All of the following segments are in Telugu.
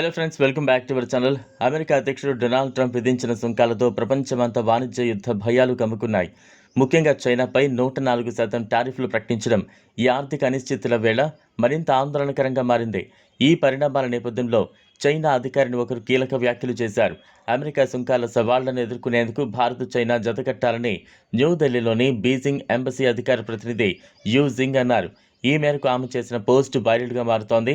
Hello friends welcome back to our channel America అధ్యక్షుడు డొనాల్డ్ ట్రంప్ విధించిన సుంకాలతో ప్రపంచమంతా వాణిజ్య యుద్ధ భయాలు కమ్ముకున్నాయి. ముఖ్యంగా చైనాపై నూట నాలుగు శాతం టారిఫ్లు ప్రకటించడం ఈ ఆర్థిక అనిశ్చితుల వేళ మరింత ఆందోళనకరంగా మారింది. ఈ పరిణామాల నేపథ్యంలో చైనా అధికారిని ఒకరు కీలక వ్యాఖ్యలు చేశారు. అమెరికా సుంకాల సవాళ్ళను ఎదుర్కొనేందుకు భారత్ చైనా జతకట్టాలని న్యూఢిల్లీలోని బీజింగ్ ఎంబసీ అధికార ప్రతినిధి యూ జింగ్ అన్నారు. ఈ మేరకు ఆమె చేసిన పోస్ట్ వైరల్గా మారుతోంది.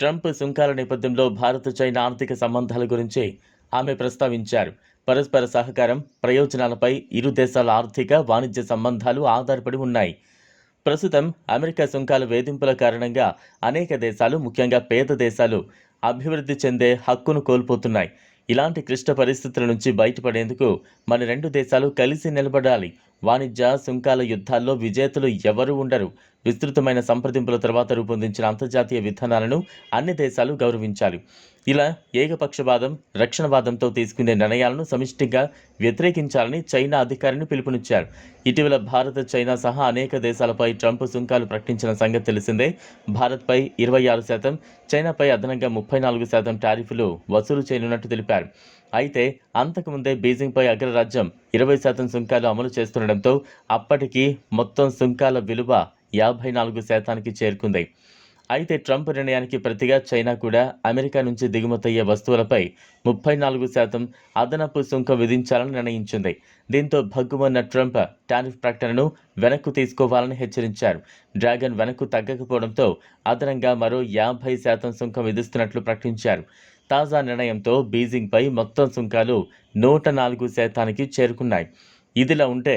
ట్రంప్ సుంకాల నేపథ్యంలో భారత్ చైనా ఆర్థిక సంబంధాల గురించి ఆమె ప్రస్తావించారు. పరస్పర సహకారం ప్రయోజనాలపై ఇరు దేశాల ఆర్థిక వాణిజ్య సంబంధాలు ఆధారపడి ఉన్నాయి. ప్రస్తుతం అమెరికా సుంకాల వేధింపుల కారణంగా అనేక దేశాలు ముఖ్యంగా పేద దేశాలు అభివృద్ధి చెందే హక్కును కోల్పోతున్నాయి. ఇలాంటి క్లిష్ట పరిస్థితుల నుంచి బయటపడేందుకు మన రెండు దేశాలు కలిసి నిలబడాలి. వాణిజ్య సుంకాల యుద్ధాల్లో విజేతలు ఎవరూ ఉండరు. విస్తృతమైన సంప్రదింపుల తర్వాత రూపొందించిన అంతర్జాతీయ విధానాలను అన్ని దేశాలు గౌరవించాలి. ఇలా ఏకపక్షవాదం రక్షణవాదంతో తీసుకునే నిర్ణయాలను సమిష్టిగా వ్యతిరేకించాలని చైనా అధికారిని పిలుపునిచ్చారు. ఇటీవల భారత్ చైనా సహా అనేక దేశాలపై ట్రంప్ సుంకాలు ప్రకటించిన సంగతి తెలిసిందే. భారత్పై ఇరవై ఆరు శాతం చైనాపై అదనంగా ముప్పై నాలుగు శాతం టారిఫ్లు వసూలు చేయనున్నట్టు తెలిపారు. అయితే అంతకుముందే బీజింగ్పై అగ్రరాజ్యం ఇరవై శాతం సుంకాలు అమలు చేస్తుండటంతో అప్పటికి మొత్తం సుంకాల విలువ యాభై నాలుగు శాతానికి చేరుకుంది. అయితే ట్రంప్ నిర్ణయానికి ప్రతిగా చైనా కూడా అమెరికా నుంచి దిగుమతయ్యే వస్తువులపై ముప్పై నాలుగు శాతం అదనపు సుంకం విధించాలని నిర్ణయించింది. దీంతో భగ్గుమన్న ట్రంప్ టారిఫ్ ప్రకటనను వెనక్కు తీసుకోవాలని హెచ్చరించారు. డ్రాగన్ వెనక్కు తగ్గకపోవడంతో అదనంగా మరో యాభై శాతం సుంకం విధిస్తున్నట్లు ప్రకటించారు. తాజా నిర్ణయంతో బీజింగ్పై మొత్తం సుంకాలు నూట నాలుగు శాతానికి చేరుకున్నాయి. ఇదిలా ఉంటే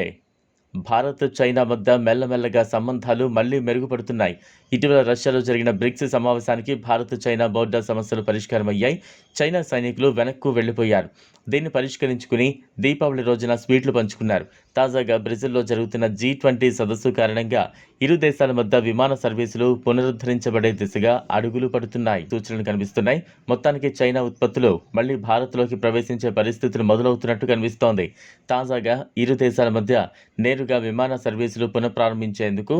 భారత్ చైనా మధ్య మెల్లమెల్లగా సంబంధాలు మళ్ళీ మెరుగుపడుతున్నాయి. ఇటీవల రష్యాలో జరిగిన బ్రిక్స్ సమావేశానికి భారత్ చైనా బోర్డర్ సమస్యలు పరిష్కారమయ్యాయి. చైనా సైనికులు వెనక్కు వెళ్ళిపోయారు దీన్ని పరిష్కరించుకుని దీపావళి రోజున స్వీట్లు పంచుకున్నారు. తాజాగా బ్రెజిల్లో జరుగుతున్న జీ ట్వంటీ సదస్సు కారణంగా ఇరు దేశాల మధ్య విమాన సర్వీసులు పునరుద్ధరించబడే దిశగా అడుగులు పడుతున్నాయి. సూచనలు కనిపిస్తున్నాయి. మొత్తానికి చైనా ఉత్పత్తులు మళ్ళీ భారత్లోకి ప్రవేశించే పరిస్థితులు మొదలవుతున్నట్టు కనిపిస్తోంది. తాజాగా ఇరు దేశాల మధ్య నేరుగా విమాన సర్వీసులు పునఃప్రారంభించేందుకు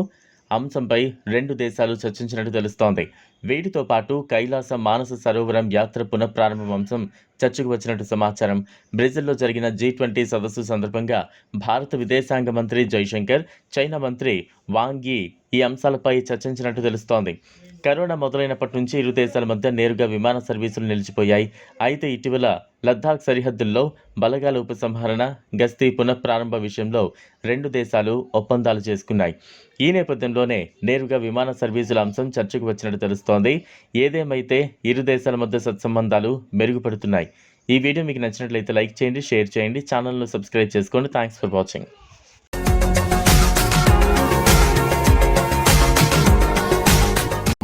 అంశంపై రెండు దేశాలు చర్చించినట్టు తెలుస్తోంది. వీటితో పాటు కైలాస మానస సరోవరం యాత్ర పునఃప్రారంభం అంశం చర్చకు వచ్చినట్టు సమాచారం. బ్రెజిల్లో జరిగిన జీ ట్వంటీ సదస్సు సందర్భంగా భారత విదేశాంగ మంత్రి జైశంకర్ చైనా మంత్రి వాంగి ఈ అంశాలపై చర్చించినట్టు తెలుస్తోంది. కరోనా మొదలైనప్పటి నుంచి ఇరు దేశాల మధ్య నేరుగా విమాన సర్వీసులు నిలిచిపోయాయి. అయితే ఇటీవల లద్దాఖ్ సరిహద్దుల్లో బలగాల ఉపసంహరణ గస్తీ పునఃప్రారంభ విషయంలో రెండు దేశాలు ఒప్పందాలు చేసుకున్నాయి. ఈ నేపథ్యంలోనే నేరుగా విమాన సర్వీసుల అంశం చర్చకు వచ్చినట్టు తెలుస్తోంది. ఏదేమైతే ఇరు దేశాల మధ్య సత్సంబంధాలు మెరుగుపడుతున్నాయి. ఈ వీడియో మీకు నచ్చినట్లయితే లైక్ చేయండి షేర్ చేయండి ఛానల్ను సబ్స్క్రైబ్ చేసుకోండి. Thanks for watching.